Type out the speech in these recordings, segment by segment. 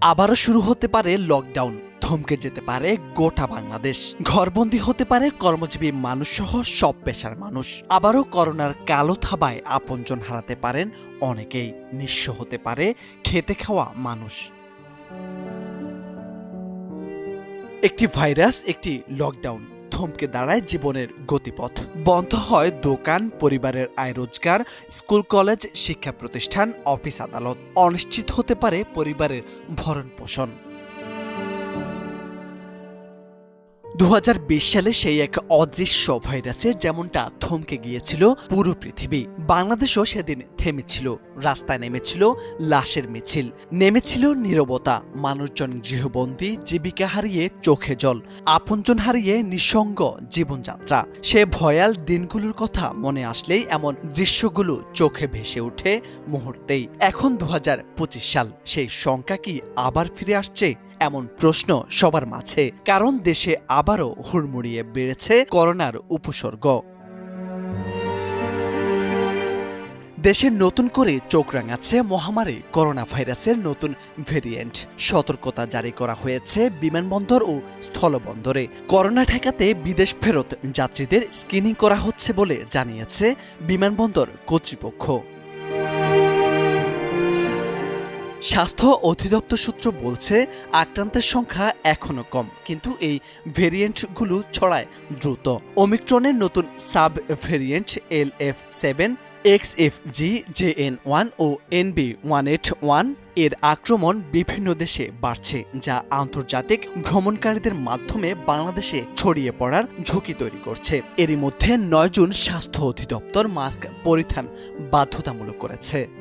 আবারও শুরু হতে পারে লকডাউন থমকে যেতে পারে গোটা বাংলাদেশ। ঘরবন্দি হতে পারে কর্মজীবী মানুষ সহ সব পেশার মানুষ। আবারও করোনার কালো থাবায় আপনজন হারাতে পারেন অনেকেই। নিঃস্ব হতে পারে খেতে খাওয়া মানুষ। একটি ভাইরাস, একটি লকডাউন থমকে দাঁড়ায় জীবনের গতিপথ। বন্ধ হয় দোকান, পরিবারের আয় রোজগার, স্কুল, কলেজ, শিক্ষা প্রতিষ্ঠান, অফিস আদালত। অনিশ্চিত হতে পারে পরিবারের ভরণ পোষণ দু হাজার বিশ সালে সেই এক অদৃশ্য ভাইরাসে যেমনটা থমকে গিয়েছিল পুরো পৃথিবী, বাংলাদেশও সেদিন থেমেছিল, রাস্তায় নেমেছিল লাশের মিছিল। নেমেছিল নীরবতা, মানুষজন গৃহবন্দী, জীবিকা হারিয়ে চোখে জল, আপনজন হারিয়ে নিঃসঙ্গ জীবনযাত্রা। সে ভয়াল দিনগুলোর কথা মনে আসলেই এমন দৃশ্যগুলো চোখে ভেসে ওঠে মুহূর্তেই। এখন দু হাজার পঁচিশ সাল, সেই শঙ্কা কি আবার ফিরে আসছে? এমন প্রশ্ন সবার মাঝে, কারণ দেশে আবারও হুড়মুড়িয়ে বেড়েছে করোনার উপসর্গ। দেশে নতুন করে চোখ রাঙাচ্ছে মহামারী, করোনা ভাইরাসের নতুন ভেরিয়েন্ট। সতর্কতা জারি করা হয়েছে বিমানবন্দর ও স্থলবন্দরে। করোনা ঠেকাতে বিদেশ ফেরত যাত্রীদের স্ক্রিনিং করা হচ্ছে বলে জানিয়েছে বিমানবন্দর কর্তৃপক্ষ। স্বাস্থ্য অধিদপ্তর সূত্র বলছে, আক্রান্তের সংখ্যা এখনও কম, কিন্তু এই ভেরিয়েন্টগুলো ছড়ায় দ্রুত। ওমিক্রনের নতুন sub variant L F seven, X F G J N one O N B one eight ওয়ানের আক্রমণ বিভিন্ন দেশে বাড়ছে, যা আন্তর্জাতিক ভ্রমণকারীদের মাধ্যমে বাংলাদেশে ছড়িয়ে পড়ার ঝুঁকি তৈরি করছে। এরই মধ্যে নয় জুন স্বাস্থ্য অধিদপ্তর মাস্ক পরিধান বাধ্যতামূলক করেছে।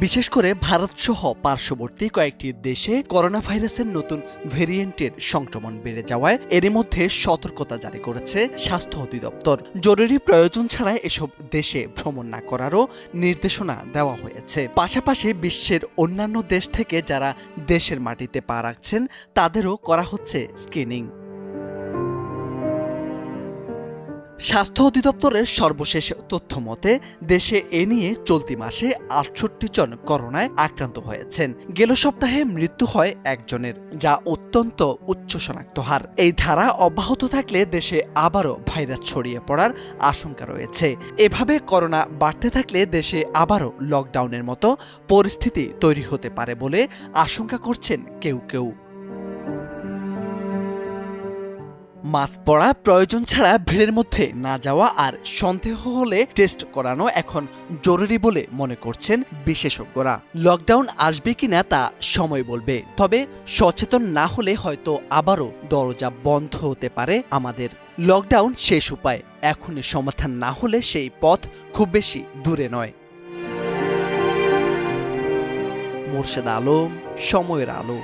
বিশেষ করে ভারতসহ পার্শ্ববর্তী কয়েকটি দেশে করোনা ভাইরাসের নতুন ভেরিয়েন্টের সংক্রমণ বেড়ে যাওয়ায় এরই মধ্যে সতর্কতা জারি করেছে স্বাস্থ্য অধিদপ্তর। জরুরি প্রয়োজন ছাড়া এসব দেশে ভ্রমণ না করারও নির্দেশনা দেওয়া হয়েছে। পাশাপাশি বিশ্বের অন্যান্য দেশ থেকে যারা দেশের মাটিতে পা রাখছেন, তাদেরও করা হচ্ছে স্ক্রিনিং। স্বাস্থ্য অধিদপ্তরের সর্বশেষ তথ্য মতে দেশে এ নিয়ে চলতি মাসে আটষট্টি জন করোনায় আক্রান্ত হয়েছেন। গেল সপ্তাহে মৃত্যু হয় একজনের, যা অত্যন্ত উচ্চ শনাক্ত হার। এই ধারা অব্যাহত থাকলে দেশে আবারও ভাইরাস ছড়িয়ে পড়ার আশঙ্কা রয়েছে। এভাবে করোনা বাড়তে থাকলে দেশে আবারও লকডাউনের মতো পরিস্থিতি তৈরি হতে পারে বলে আশঙ্কা করছেন কেউ কেউ। মাস্ক পরা প্রয়োজন ছাড়া ভিড়ের মধ্যে না যাওয়া আর সন্দেহ হলে টেস্ট করানো এখন জরুরি বলে মনে করছেন বিশেষজ্ঞরা। লকডাউন আসবে কিনা তা সময় বলবে। তবে সচেতন না হলে হয়তো আবারও দরজা বন্ধ হতে পারে আমাদের। লকডাউন শেষ উপায়। এখনই সমাধান না হলে সেই পথ খুব বেশি দূরে নয়। মোর্শেদ আলম, সময়ের আলো।